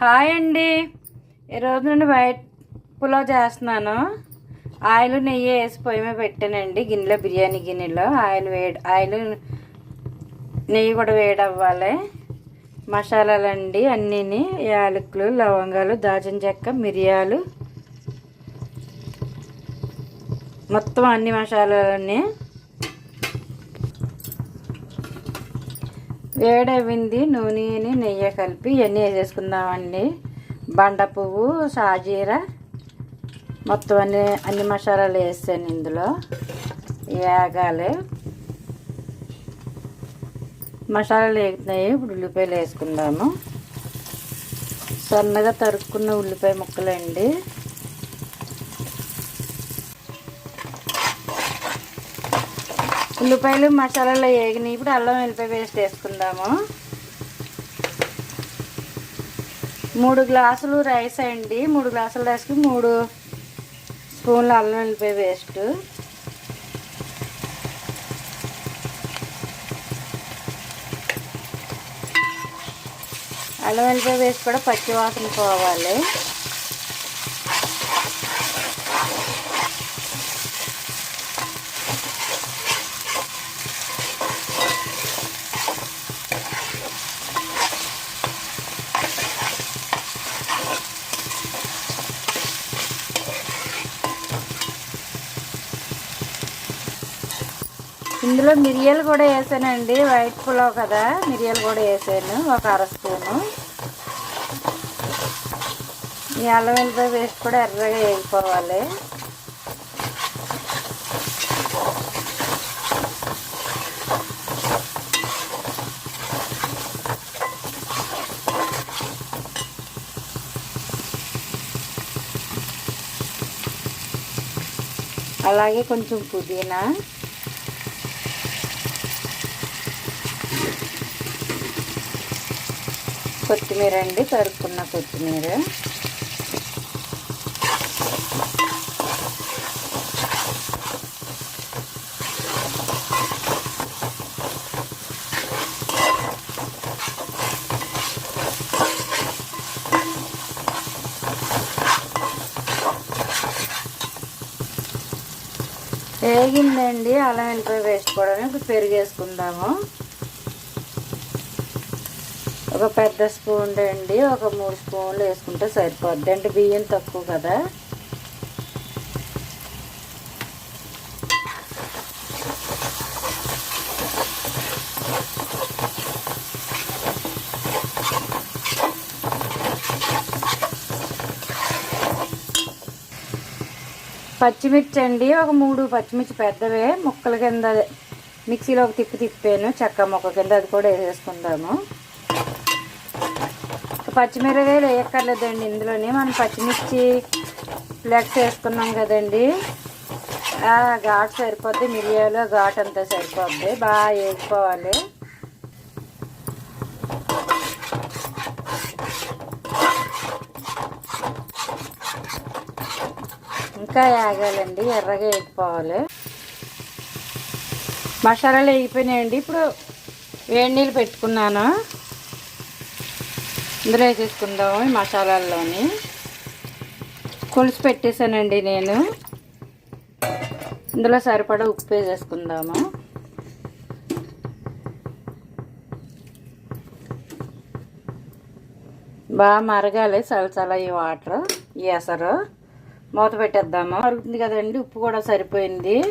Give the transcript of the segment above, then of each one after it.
Hi అండి. ఈరోజు నుండి వైట్ పులావ్ చేస్తున్నాను. ఆయిల్ నెయ్యి వేసి పొయ్యి మీద పెట్టానండి. గిన్నెలో బిర్యానీ గిన్నెలో ఆయిల్ వేడి ఆయిల్ నెయ్యి కూడా వేడవ్వాలి. మసాలాలండి అన్నీని యాలకులు లవంగాలు దాచిన చెక్క మిరియాలు. మొత్తం అన్ని మసాలాలన్నీ వేడవింది నూనెని నెయ్యి కలిపి ఇవన్నీ వేసేసుకుందామండి? బండ పువ్వు సాజీర మొత్తం అన్ని అన్ని మసాలాలు వేసాను ఇందులో. వేగాలి. మసాలాలు వేగుతున్నాయి ఇప్పుడు ఉల్లిపాయలు వేసుకుందాము. సన్నగా తరుక్కున్న ఉల్లిపాయ ముక్కలండి. ఉల్లిపాయలు మసాలాలు వేగినాయి ఇప్పుడు అల్లం వెల్లిపాయ పేస్ట్ వేసుకుందాము. మూడు గ్లాసులు రైస్ అండి. మూడు గ్లాసుల రైస్కి మూడు స్పూన్లు అల్లం వెల్లిపాయ పేస్ట్. అల్లం వెల్లిపాయ పేస్ట్ కూడా పచ్చి వాసన పోవాలి. ఇందులో మిరియాలు కూడా వేసానండి. వైట్ పులావ్ కదా మిరియాలు కూడా వేసాను ఒక అర స్పూను. ఈ అల్లం వెల్లిపాయ కూడా ఎర్రగా వేగిపోవాలి. అలాగే కొంచెం పుదీనా. కొత్తిమీర అండి తరుక్కున్న కొత్తిమీర. వేగిందండి అల్లం వెళ్ళిపోయి వేసుకోవడానికి పెరుగు వేసుకుందాము ఒక పెద్ద స్పూన్ అండి ఒక మూడు స్పూన్లు వేసుకుంటే సరిపోద్ది. అంటే బియ్యం తక్కువ కదా. పచ్చిమిర్చి అండి ఒక మూడు పచ్చిమిర్చి పెద్దవే ముక్కల కింద మిక్సీలో ఒక తిప్పి తిప్పాను చెక్క ముక్క కింద అది కూడా వేసేసుకుందాము. పచ్చిమిరకాయలు వేయక్కర్లేదండి. ఇందులోనే మనం పచ్చిమిర్చి ఫ్లెక్స్ వేసుకున్నాం కదండి. ఘాటు సరిపోద్ది మిరియాలు ఘాటు అంతా సరిపోద్ది. బాగా వేసుకోవాలి. ఇంకా వేగాలండి ఎర్రగా వేగిపోవాలి. మసాలాలు వేగిపోయినాయండి. ఇప్పుడు వేడి నీళ్ళు పెట్టుకున్నాను. ఇందులో వేసేసుకుందాము ఈ మసాలాల్లోని. కొలుసు పెట్టేశానండి నేను. ఇందులో సరిపడా ఉప్పు వేసేసుకుందాము. బాగా మరగాలి చలచల ఈ వాటర్ ఈ ఎసరు. మూత పెట్టేద్దాము. మరుగుతుంది కదండి ఉప్పు కూడా సరిపోయింది.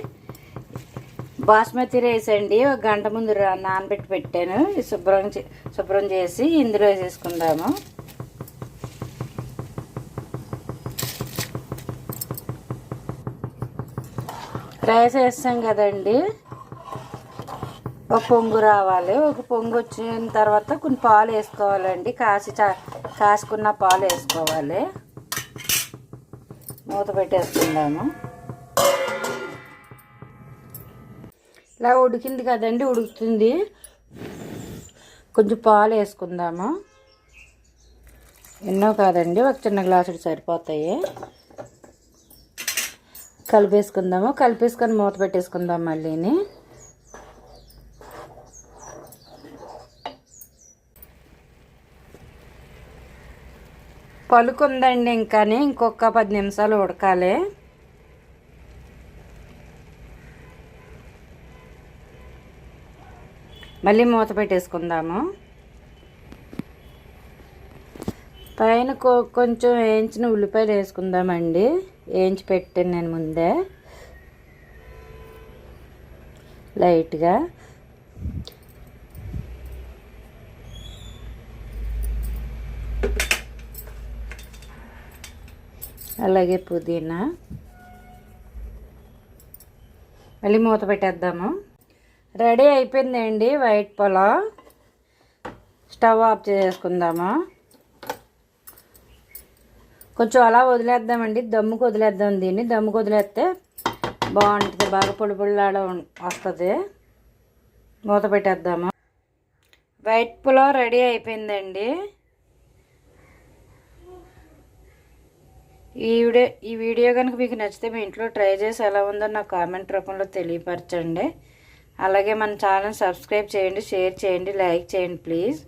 బాస్మతి రైస్ అండి. ఒక గంట ముందు నానబెట్టి పెట్టాను. శుభ్రం శుభ్రం చేసి ఇందులో వేసేసుకుందాము. రైస్ వేస్తాం కదండి. ఒక పొంగు రావాలి. ఒక పొంగు వచ్చిన తర్వాత కొన్ని పాలు వేసుకోవాలండి. కాసి కాసుకున్న పాలు వేసుకోవాలి. మూత పెట్టేసుకుందాము. ఇలా ఉడికింది కదండి ఉడుకుతుంది. కొంచెం పాలు వేసుకుందాము. ఎన్నో కాదండి ఒక చిన్న గ్లాసుడు సరిపోతాయి. కలిపేసుకుందాము. కలిపేసుకొని మూత పెట్టేసుకుందాం మళ్ళీని. పలుకు ఉందండి ఇంకొక పది నిమిషాలు ఉడకాలి. మళ్ళీ మూత పెట్టేసుకుందాము. పైన కొంచెం వేయించిన ఉల్లిపాయలు వేసుకుందామండి. వేయించి పెట్టాను నేను ముందే. లైట్గా. అలాగే పుదీనా. మళ్ళీ మూత పెట్టేద్దాము. రెడీ అయిపోయిందండి వైట్ పొలం స్టవ్ ఆఫ్ చేసుకుందాము? కొంచెం అలా వదిలేద్దామండి దమ్ముకు వదిలేద్దాం దీన్ని. దమ్ముకు వదిలేస్తే బాగుంటుంది బాగా పొడి పొడిలాడ వస్తుంది. మూత పెట్టేద్దాము? వైట్ పులావ్ రెడీ అయిపోయిందండి. ఈ వీడియో ఈ వీడియో కనుక మీకు నచ్చితే మీ ఇంట్లో ట్రై చేసి ఎలా ఉందో నాకు కామెంట్ రూపంలో తెలియపరచండి. అలాగే మన ఛానల్ సబ్స్క్రైబ్ చేయండి షేర్ చేయండి లైక్ చేయండి ప్లీజ్.